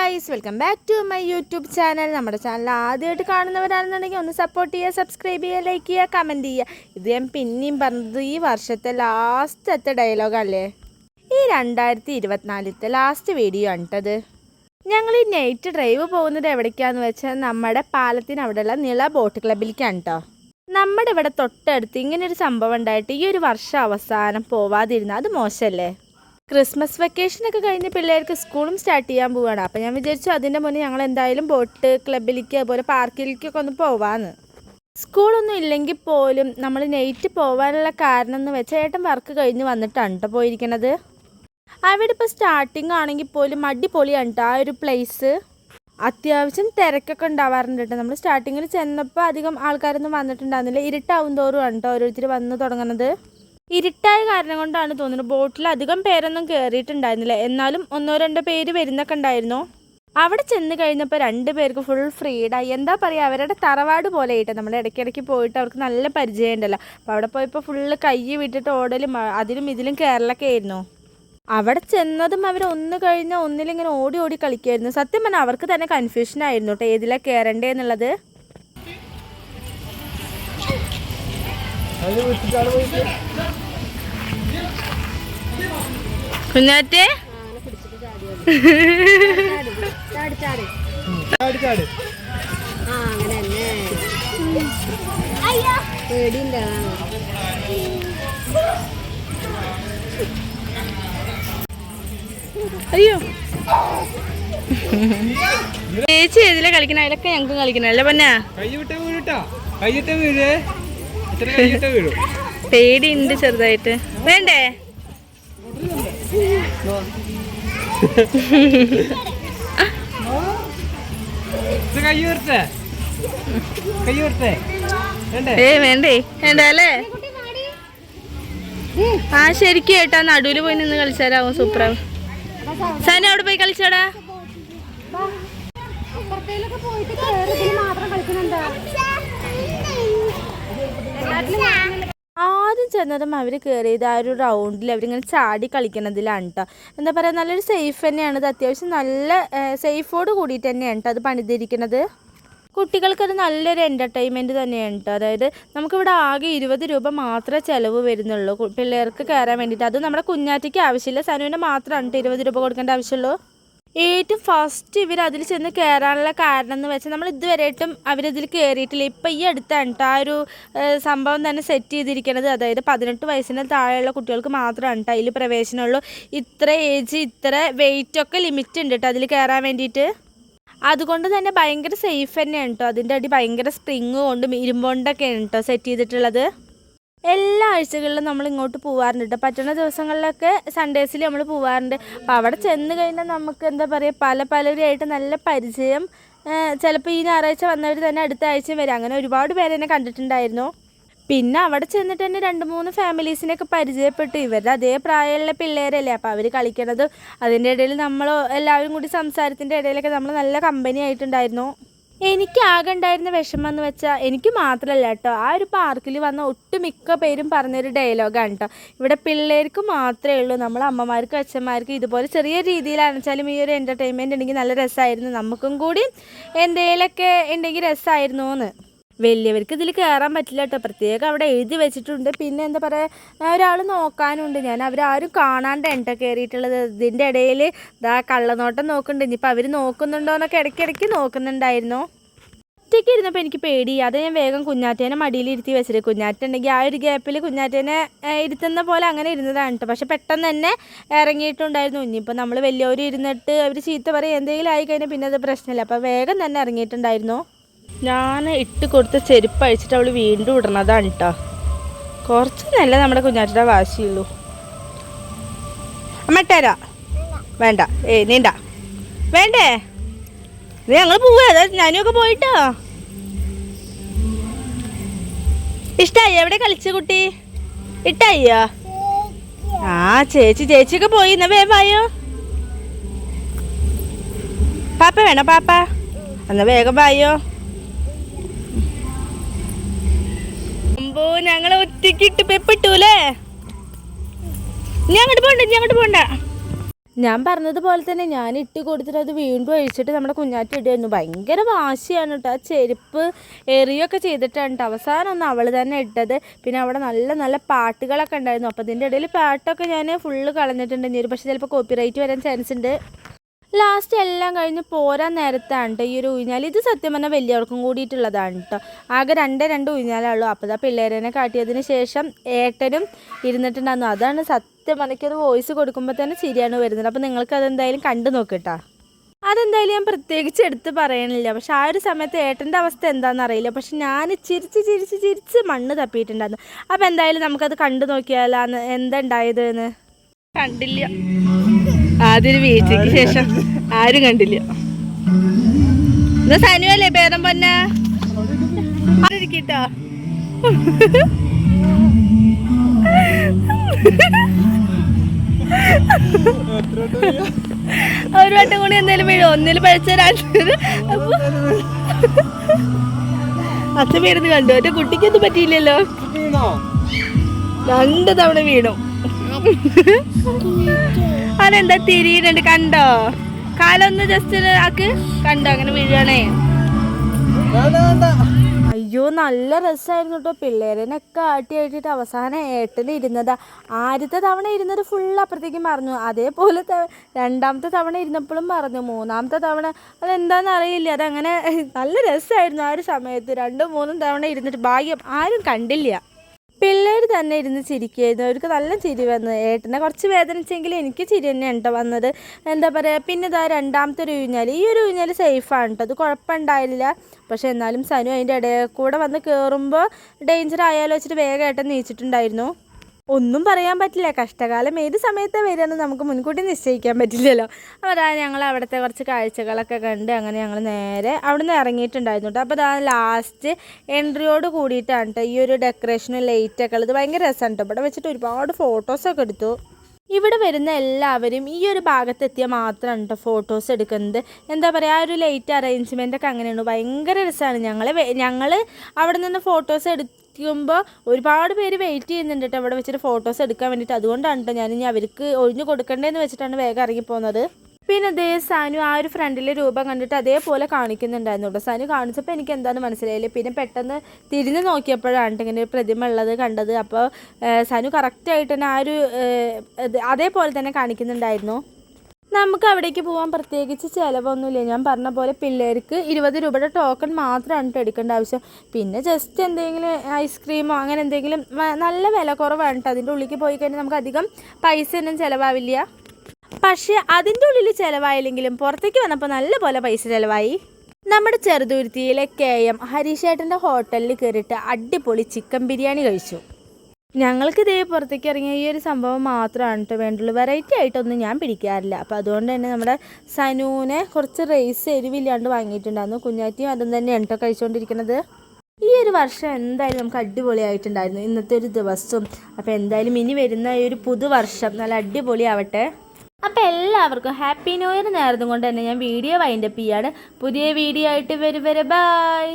Guys welcome back to my YouTube channel. നമ്മുടെ channel ആദ്യമായിട്ട് കാണുന്നവരാണെന്നുണ്ടെങ്കിൽ ഒന്ന് സപ്പോർട്ട് ചെയ്യുക സബ്സ്ക്രൈബ് ചെയ്യുക ലൈക്ക് ചെയ്യുക കമന്റ് ചെയ്യുക. ഇത് ഞാൻ പിന്നെയും പറഞ്ഞത് ഈ വർഷത്തെ ലാസ്റ്റത്തെ ഡയലോഗല്ലേ ഈ രണ്ടായിരത്തി ഇരുപത്തിനാലിലത്തെ ലാസ്റ്റ് വീഡിയോ ആണ് കേട്ടത് ഞങ്ങൾ ഈ നൈറ്റ് ഡ്രൈവ് പോകുന്നത് എവിടേക്കാന്ന് വെച്ചാൽ നമ്മുടെ പാലത്തിന് അവിടെയുള്ള നിള ബോട്ട് ക്ലബിലേക്കാണ് കേട്ടോ നമ്മുടെ ഇവിടെ തൊട്ടടുത്ത് ഇങ്ങനെ ഒരു സംഭവം ഉണ്ടായിട്ട് ഈ ഒരു വർഷം അവസാനം പോവാതിരുന്ന അത് മോശമല്ലേ? ക്രിസ്മസ് വെക്കേഷനൊക്കെ കഴിഞ്ഞ് പിള്ളേർക്ക് സ്കൂളും സ്റ്റാർട്ട് ചെയ്യാൻ പോവുകയാണ് അപ്പോൾ ഞാൻ വിചാരിച്ചു അതിന്റെ മുന്നേ ഞങ്ങൾ എന്തായാലും ബോട്ട് ക്ലബിലേക്ക് അതുപോലെ പാർക്കിലേക്കൊക്കെ ഒന്ന് പോവാന്ന്. സ്കൂളൊന്നും ഇല്ലെങ്കിൽ പോലും നമ്മൾ നൈറ്റ് പോകാനുള്ള കാരണം എന്ന് വെച്ചാൽ ഏട്ടൻ വർക്ക് കഴിഞ്ഞ് വന്നിട്ടാണ് കേട്ടോ പോയിരിക്കണത്. അവിടെ ഇപ്പോൾ സ്റ്റാർട്ടിങ് ആണെങ്കിൽ പോലും അടിപൊളിയാണ് കേട്ടോ ആ ഒരു പ്ലേസ് അത്യാവശ്യം തിരക്കൊക്കെ ഉണ്ടാവാറുണ്ട് കേട്ടോ നമ്മൾ സ്റ്റാർട്ടിങ്ങിൽ ചെന്നപ്പോൾ അധികം ആൾക്കാരൊന്നും വന്നിട്ടുണ്ടായിരുന്നില്ല. ഇരുട്ടാവും തോറും ആണ് കേട്ടോ ഓരോരുത്തർ വന്ന് തുടങ്ങുന്നത് ഇരുട്ടായ കാരണം കൊണ്ടാണ് തോന്നുന്നത് ബോട്ടിൽ അധികം പേരൊന്നും കയറിയിട്ടുണ്ടായിരുന്നില്ല എന്നാലും ഒന്നോ രണ്ടോ പേര് വരുന്നൊക്കെ ഉണ്ടായിരുന്നു. അവിടെ ചെന്ന് കഴിഞ്ഞപ്പോൾ രണ്ട് പേർക്ക് ഫുൾ ഫ്രീഡായി എന്താ പറയുക അവരുടെ തറവാട് പോലെ ആയിട്ട് നമ്മൾ ഇടയ്ക്കിടയ്ക്ക് പോയിട്ട് അവർക്ക് നല്ല പരിചയം ഉണ്ടല്ലോ അപ്പോൾ അവിടെ പോയപ്പോൾ ഫുള്ള് കൈ വിട്ടിട്ട് ഓടലും അതിലും ഇതിലും കയറലൊക്കെ ആയിരുന്നു. അവിടെ ചെന്നതും അവർ ഒന്ന് കഴിഞ്ഞ ഒന്നിലിങ്ങനെ ഓടി ഓടി കളിക്കായിരുന്നു സത്യം പറഞ്ഞാൽ അവർക്ക് തന്നെ കൺഫ്യൂഷൻ ആയിരുന്നു കേട്ടോ ഏതിലാണ് കയറണ്ടേ എന്നുള്ളത്. കുഞ്ഞാറ്റേ വിട്ടിട്ടാണ് ചാടി പേടിയില്ല അയ്യോ. ചേച്ചി ഏതിലെ കളിക്കണ? അതിലൊക്കെ ഞങ്ങൾക്കും കളിക്കണ അല്ലേ പൊന്ന? കൈവിട്ട വീഴുട്ടാ കൈയിട്ട വീഴേ? ഇത്ര കൈയിട്ട വീഴും? പേടിയുണ്ട് ചെറുതായിട്ട്. വേണ്ടേ ഇത് കൈ ഉയർത്തേ കൈ ഉയർത്തേ വേണ്ടേ ഏ വേണ്ടേ? വേണ്ട? അല്ലേ ആ ശരിക്കും ഏട്ടാ നടുവിൽ പോയി നിന്ന് കളിച്ചാലാവും സൂപ്പറാവും. സാനി അവിടെ പോയി കളിച്ചോടാ. മാത്രം കളിക്കുന്നുണ്ട്. ആദ്യം ചെന്നതും അവർ കയറിയത് ആ ഒരു റൗണ്ടിൽ അവരിങ്ങനെ ചാടി കളിക്കണതിലാണ് കേട്ടോ എന്താ പറയുക നല്ലൊരു സേഫ് തന്നെയാണ്. ഇത് അത്യാവശ്യം നല്ല സേഫോട് കൂടിയിട്ട് തന്നെയാണ് കേട്ടോ അത് പണിതിരിക്കുന്നത്. കുട്ടികൾക്കത് നല്ലൊരു എന്റർടൈൻമെന്റ് തന്നെയാണ് കേട്ടോ അതായത് നമുക്കിവിടെ ആകെ ഇരുപത് രൂപ മാത്രമേ ചിലവ് വരുന്നുള്ളൂ. പിള്ളേർക്ക് കയറാൻ വേണ്ടിയിട്ട്. അത് നമ്മുടെ കുഞ്ഞാറ്റയ്ക്ക് ആവശ്യമില്ല. സനുവിന് മാത്രമാണ് കേട്ടോ ഇരുപത് രൂപ കൊടുക്കേണ്ട ആവശ്യമുള്ളൂ. ഏറ്റവും ഫസ്റ്റ് ഇവർ അതിൽ ചെന്ന് കയറാനുള്ള കാരണം എന്ന് വെച്ചാൽ നമ്മൾ ഇതുവരെയായിട്ടും അവരതിൽ കയറിയിട്ടില്ല ഇപ്പം ഈ അടുത്താണ് കേട്ടോ ആ ഒരു സംഭവം തന്നെ സെറ്റ് ചെയ്തിരിക്കുന്നത് അതായത് പതിനെട്ട് വയസ്സിന് താഴെയുള്ള കുട്ടികൾക്ക് മാത്രമാണ് കേട്ടോ അതിൽ പ്രവേശനമുള്ളൂ. ഇത്ര ഏജ് ഇത്ര വെയിറ്റ് ഒക്കെ ലിമിറ്റ് ഉണ്ട് കേട്ടോ അതിൽ കയറാൻ വേണ്ടിയിട്ട്. അതുകൊണ്ട് തന്നെ ഭയങ്കര സേഫ് തന്നെയാണ് കേട്ടോ അതിന്റെ അടി ഭയങ്കര സ്പ്രിങ് കൊണ്ടും ഇരുമ്പുകൊണ്ടൊക്കെയാണ് കേട്ടോ സെറ്റ് ചെയ്തിട്ടുള്ളത്. എല്ലാ ആഴ്ചകളിലും നമ്മൾ ഇങ്ങോട്ട് പോവാറുണ്ട്. കേട്ടോ പറ്റുന്ന ദിവസങ്ങളിലൊക്കെ സൺഡേസിൽ നമ്മൾ പോവാറുണ്ട്. അപ്പോൾ അവിടെ ചെന്ന് കഴിഞ്ഞാൽ നമുക്ക് എന്താ പറയുക പല പലരുമായിട്ട് നല്ല പരിചയം ചിലപ്പോൾ ഈ ഞായറാഴ്ച വന്നവർ തന്നെ അടുത്ത ആഴ്ച വരും. അങ്ങനെ ഒരുപാട് പേരെ എന്നെ കണ്ടിട്ടുണ്ടായിരുന്നു. പിന്നെ അവിടെ ചെന്നിട്ട് തന്നെ രണ്ട് മൂന്ന് ഫാമിലീസിനെയൊക്കെ പരിചയപ്പെട്ടു. ഇവരുടെ അതേ പ്രായമുള്ള പിള്ളേരല്ലേ. അപ്പോൾ അവർ കളിക്കണത് അതിന്റെ ഇടയിൽ നമ്മൾ എല്ലാവരും കൂടി സംസാരത്തിന്റെ ഇടയിലൊക്കെ നമ്മൾ നല്ല കമ്പനി ആയിട്ടുണ്ടായിരുന്നു. എനിക്ക് ആകെ ഉണ്ടായിരുന്ന വിഷമം എന്ന് വെച്ചാൽ എനിക്ക് മാത്രമല്ല കേട്ടോ ആ ഒരു പാർക്കിൽ വന്ന ഒട്ടുമിക്ക പേരും പറഞ്ഞൊരു ഡയലോഗാണ് കേട്ടോ ഇവിടെ പിള്ളേർക്ക് മാത്രമേ ഉള്ളൂ. നമ്മൾ അമ്മമാർക്കും അച്ഛന്മാർക്കും ഇതുപോലെ ചെറിയ രീതിയിലാണെച്ചാലും ഈ ഒരു എന്റർടൈൻമെന്റ് ഉണ്ടെങ്കിൽ നല്ല രസമായിരുന്നു നമുക്കും കൂടി എന്തെങ്കിലുമൊക്കെ ഉണ്ടെങ്കിൽ രസമായിരുന്നു എന്ന് വലിയവർക്ക് ഇതിൽ കയറാൻ പറ്റില്ല കേട്ടോ. പ്രത്യേകം അവിടെ എഴുതി വെച്ചിട്ടുണ്ട്. പിന്നെ എന്താ പറയുക ഒരാൾ നോക്കാനുണ്ട്. ഞാൻ അവരാരും കാണാണ്ട് എന്റെ കയറിയിട്ടുള്ളത്. ഇതിന്റെ ഇടയിൽ ഇതാ കള്ളനോട്ടം നോക്കുന്നുണ്ട്. ഇനിയിപ്പോൾ അവർ നോക്കുന്നുണ്ടോ എന്നൊക്കെ ഇടയ്ക്കിടയ്ക്ക് നോക്കുന്നുണ്ടായിരുന്നു. ഒറ്റയ്ക്ക് ഇരുന്നപ്പോൾ എനിക്ക് പേടി. അത് ഞാൻ വേഗം കുഞ്ഞാറ്റേനെ മടിയിൽ ഇരുത്തി വെച്ചിട്ട്. കുഞ്ഞാറ്റുണ്ടെങ്കിൽ ആ ഒരു ഗ്യാപ്പിൽ കുഞ്ഞാറ്റേനെ ഇരുത്തുന്ന പോലെ അങ്ങനെ ഇരുന്നതാണ് കേട്ടോ. പക്ഷെ പെട്ടെന്ന് തന്നെ ഇറങ്ങിയിട്ടുണ്ടായിരുന്നു. ഇനിയിപ്പോൾ നമ്മൾ വലിയവർ ഇരുന്നിട്ട് അവർ ചീത്ത പറയും. എന്തെങ്കിലും ആയി കഴിഞ്ഞാൽ പിന്നെ അത് പ്രശ്നമില്ല. അപ്പോൾ വേഗം തന്നെ ഇറങ്ങിയിട്ടുണ്ടായിരുന്നു. ഞാൻ ഇട്ട് കൊടുത്ത ചെരുപ്പ് അഴിച്ചിട്ട് അവൾ വീണ്ടും ഇടണതാണ് കേട്ടോ കുറച്ച് നല്ല നമ്മുടെ കുഞ്ഞാറ്റയുടെ വാശിയുള്ളൂ. അമ്മ ഇട്ടേരാ. വേണ്ട. ഏ നീണ്ട. വേണ്ടേ? ഇത് ഞങ്ങൾ പോവുക അതാ ഞാനുമൊക്കെ പോയിട്ടോ. ഇഷ്ടായി? എവിടെ കളിച്ചു കുട്ടി? ഇട്ടായിയോ ആ ചേച്ചി ചേച്ചിയൊക്കെ പോയി. എന്നാ വായോ. പാപ്പ വേണോ പാപ്പ? എന്നാ വേഗം വായോ. ഞങ്ങളെ ഒറ്റയ്ക്ക് ഇട്ട് പെപ്പിട്ടൂലേ ഇനി അങ്ങോട്ട് പോണ്ട ഇനി അങ്ങോട്ട് പോണ്ട. ഞാൻ പറഞ്ഞതുപോലെ തന്നെ ഞാൻ ഇട്ട് കൊടുത്തിട്ട് അത് വീണ്ടും ഒഴിച്ചിട്ട് നമ്മുടെ കുഞ്ഞാറ്റി ഇടുമായിരുന്നു ഭയങ്കര വാശിയാണ് കേട്ടോ ആ ചെരുപ്പ് എറിയൊക്കെ ചെയ്തിട്ടാണ് കേട്ടോ അവസാനം ഒന്ന് അവൾ തന്നെ ഇട്ടത്. പിന്നെ അവിടെ നല്ല നല്ല പാട്ടുകളൊക്കെ ഉണ്ടായിരുന്നു. അപ്പോൾ അതിന്റെ ഇടയിൽ പാട്ടൊക്കെ ഞാൻ ഫുള്ള് കളഞ്ഞിട്ടുണ്ട്. ഇനി ഒരു പക്ഷേ ചിലപ്പോൾ കോപ്പിറൈറ്റ് വരാൻ ചാൻസ് ഉണ്ട്. ലാസ്റ്റ് എല്ലാം കഴിഞ്ഞ് പോരാൻ നേരത്താണ് ഈ ഒരു ഊഞ്ഞാൽ ഇത് സത്യം പറഞ്ഞാൽ വലിയവർക്കും കൂടിയിട്ടുള്ളതാണ് കേട്ടോ ആകെ രണ്ടേ രണ്ട് ഊഞ്ഞാലുള്ളൂ അപ്പോൾ ആ പിള്ളേരനെ കാട്ടിയതിന് ശേഷം ഏട്ടനും ഇരുന്നിട്ടുണ്ടായിരുന്നു. അതാണ് സത്യം പറഞ്ഞൊരു വോയിസ് കൊടുക്കുമ്പോൾ തന്നെ ശരിയാണ് വരുന്നത്. അപ്പോൾ നിങ്ങൾക്ക് അതെന്തായാലും കണ്ടു നോക്കിട്ടാ അതെന്തായാലും ഞാൻ പ്രത്യേകിച്ച് എടുത്ത് പറയണില്ല. പക്ഷെ ആ ഒരു സമയത്ത് ഏട്ടന്റെ അവസ്ഥ എന്താണെന്ന് അറിയില്ല. പക്ഷെ ഞാൻ ചിരിച്ച് ചിരിച്ച് ചിരിച്ച് മണ്ണ് തപ്പിയിട്ടുണ്ടായിരുന്നു. അപ്പോൾ എന്തായാലും നമുക്കത് കണ്ടു നോക്കിയാലാന്ന്. എന്താ ഉണ്ടായത് എന്ന്? കണ്ടില്ല. ആദ്യൊരു വീഴ്ചയ്ക്ക് ശേഷം ആരും കണ്ടില്ല. എന്നാ സനുവല്ലേ ഭേദം പൊന്ന? ആരിക്കട്ടോ ഒരു വട്ടം കൂടി എന്തായാലും വീഴും? ഒന്നിൽ പഴിച്ച രണ്ടത് അപ്പൊ അച്ഛൻ വീടുന്ന് കണ്ടു. എന്റെ കുട്ടിക്കൊന്നും പറ്റിയില്ലല്ലോ. രണ്ട് തവണ വീണു. അതെന്താ തിരിയുന്നുണ്ട്? കണ്ടോ? കാലൊന്ന് ജസ്റ്റ് ആക്ക്. കണ്ടോ? അങ്ങനെ വീഴണേ അയ്യോ നല്ല രസമായിരുന്നു കേട്ടോ പിള്ളേരനൊക്കെ ആട്ടി ആട്ടിയിട്ട് അവസാനം ഏട്ടന് ഇരുന്നതാ. ആദ്യത്തെ തവണ ഇരുന്നത് ഫുൾ അപ്പുറത്തേക്കും മറന്നു. അതേപോലെ രണ്ടാമത്തെ തവണ ഇരുന്നപ്പോഴും പറഞ്ഞു മൂന്നാമത്തെ തവണ അതെന്താണെന്ന് അറിയില്ല. അതങ്ങനെ നല്ല രസമായിരുന്നു ആ ഒരു സമയത്ത്. രണ്ടും മൂന്നും തവണ ഇരുന്നിട്ട് ഭാഗ്യം ആരും കണ്ടില്ല. പിള്ളേർ തന്നെ ഇരുന്ന് ചിരിക്കുകയായിരുന്നു അവർക്ക് നല്ല ചിരി വന്നു. ഏട്ടനെ കുറച്ച് വേദനിച്ചെങ്കിലും എനിക്ക് ചിരി തന്നെയാണ് കേട്ടോ വന്നത്. എന്താ പറയുക പിന്നെ ഇതാ രണ്ടാമത്തെ ഒരു ഊഞ്ഞാൽ. ഈ ഒരു ഊഞ്ഞാൽ സേഫാണ് കേട്ടോ. അത് കുഴപ്പമുണ്ടായില്ല. പക്ഷെ എന്നാലും സനു അതിന്റെ ഇടയിൽ കൂടെ വന്ന് കയറുമ്പോൾ ഡേഞ്ചർ ആയാലോ വെച്ചിട്ട് വേഗം ഏട്ടൻ നീച്ചിട്ടുണ്ടായിരുന്നു. ഒന്നും പറയാൻ പറ്റില്ല. കഷ്ടകാലം ഏത് സമയത്താണ് വരികയെന്ന് നമുക്ക് മുൻകൂട്ടി നിശ്ചയിക്കാൻ പറ്റില്ലല്ലോ. അപ്പോൾ അതാ ഞങ്ങൾ അവിടുത്തെ കുറച്ച് കാഴ്ചകളൊക്കെ കണ്ട് അങ്ങനെ ഞങ്ങൾ നേരെ അവിടെ നിന്ന് ഇറങ്ങിയിട്ടുണ്ടായിരുന്നു കേട്ടോ. അപ്പോൾ അതാ ലാസ്റ്റ് എൻട്രിയോട് കൂടിയിട്ടാണ് കേട്ടോ ഈ ഒരു ഡെക്കറേഷനും ലൈറ്റൊക്കെ ഉള്ളത്. ഭയങ്കര രസമാണ് കേട്ടോ ഇവിടെ വെച്ചിട്ട് ഒരുപാട് ഫോട്ടോസൊക്കെ എടുത്തു. ഇവിടെ വരുന്ന എല്ലാവരും ഈ ഒരു ഭാഗത്തെത്തിയ മാത്രമാണ് കേട്ടോ ഫോട്ടോസ് എടുക്കുന്നത്. എന്താ പറയുക ആ ഒരു ലൈറ്റ് അറേഞ്ച്മെന്റ് ഒക്കെ അങ്ങനെയാണ്. ഭയങ്കര രസമാണ് ഞങ്ങൾ ഞങ്ങൾ അവിടെ നിന്ന് ഫോട്ടോസ് എടുക്കുമ്പോൾ ഒരുപാട് പേര് വെയിറ്റ് ചെയ്യുന്നുണ്ട് കേട്ടോ അവിടെ വെച്ചിട്ട് ഫോട്ടോസ് എടുക്കാൻ വേണ്ടിയിട്ട് അതുകൊണ്ടാണ് കേട്ടോ ഞാൻ ഇനി അവർക്ക് ഒഴിഞ്ഞു കൊടുക്കണ്ടേന്ന് വെച്ചിട്ടാണ് വേഗം ഇറങ്ങിപ്പോകുന്നത് പിന്നെ അതേ സാനു ആ ഒരു ഫ്രണ്ടിലെ രൂപം കണ്ടിട്ട് അതേപോലെ കാണിക്കുന്നുണ്ടായിരുന്നു കേട്ടോ സാനു കാണിച്ചപ്പോൾ എനിക്ക് എന്താണെന്ന് മനസ്സിലായില്ല. പിന്നെ പെട്ടെന്ന് തിരിഞ്ഞ് നോക്കിയപ്പോഴാണ് ഇങ്ങനെ ഒരു പ്രതിമ ഉള്ളത് കണ്ടത്. അപ്പോൾ സാനു കറക്റ്റായിട്ട് തന്നെ ആ ഒരു അതേപോലെ തന്നെ കാണിക്കുന്നുണ്ടായിരുന്നു. നമുക്ക് അവിടേക്ക് പോകാൻ പ്രത്യേകിച്ച് ചിലവൊന്നുമില്ല. ഞാൻ പറഞ്ഞ പോലെ പിള്ളേർക്ക് ഇരുപത് രൂപയുടെ ടോക്കൺ മാത്രമാണ് എടുക്കേണ്ട ആവശ്യം. പിന്നെ ജസ്റ്റ് എന്തെങ്കിലും ഐസ്ക്രീമോ അങ്ങനെ എന്തെങ്കിലും നല്ല വില കുറവാണ് കേട്ടോ. അതിന്റെ ഉള്ളിലേക്ക് പോയി കഴിഞ്ഞാൽ നമുക്ക് അധികം പൈസ ഒന്നും ചിലവാവില്ല. പക്ഷേ അതിന്റെ ഉള്ളിൽ ചിലവായില്ലെങ്കിലും പുറത്തേക്ക് വന്നപ്പോൾ നല്ല പോലെ പൈസ ചിലവായി. നമ്മുടെ ചെറുതുരുത്തിയിലെ കെ എം ഹരീഷേട്ടന്റെ ഹോട്ടലിൽ കയറിയിട്ട് അടിപൊളി ചിക്കൻ ബിരിയാണി കഴിച്ചു. ഞങ്ങൾക്ക് ഇതേ പുറത്തേക്ക് ഇറങ്ങിയ ഈ ഒരു സംഭവം മാത്രമാണ് കേട്ടോ വേണ്ടുള്ളൂ. വെറൈറ്റി ആയിട്ടൊന്നും ഞാൻ പിടിക്കാറില്ല. അപ്പോൾ അതുകൊണ്ട് തന്നെ നമ്മുടെ സനൂനെ കുറച്ച് റൈസ് എരിവില്ലാണ്ട് വാങ്ങിയിട്ടുണ്ടായിരുന്നു. കുഞ്ഞാറ്റിയും അതും തന്നെയാണ് കേട്ടോ കഴിച്ചുകൊണ്ടിരിക്കുന്നത് ഈ ഒരു വർഷം എന്തായാലും നമുക്ക് അടിപൊളിയായിട്ടുണ്ടായിരുന്നു. ഇന്നത്തെ ഒരു ദിവസവും. അപ്പോൾ എന്തായാലും ഇനി വരുന്ന ഈ ഒരു പുതുവർഷം നല്ല അടിപൊളിയാവട്ടെ. അപ്പോൾ എല്ലാവർക്കും ഹാപ്പി ന്യൂ ഇയർ നേർന്നുകൊണ്ട് തന്നെ ഞാൻ വീഡിയോ വൈൻഡപ്പ് ചെയ്യാണ്. പുതിയ വീഡിയോ ആയിട്ട് വരുവരെ ബൈ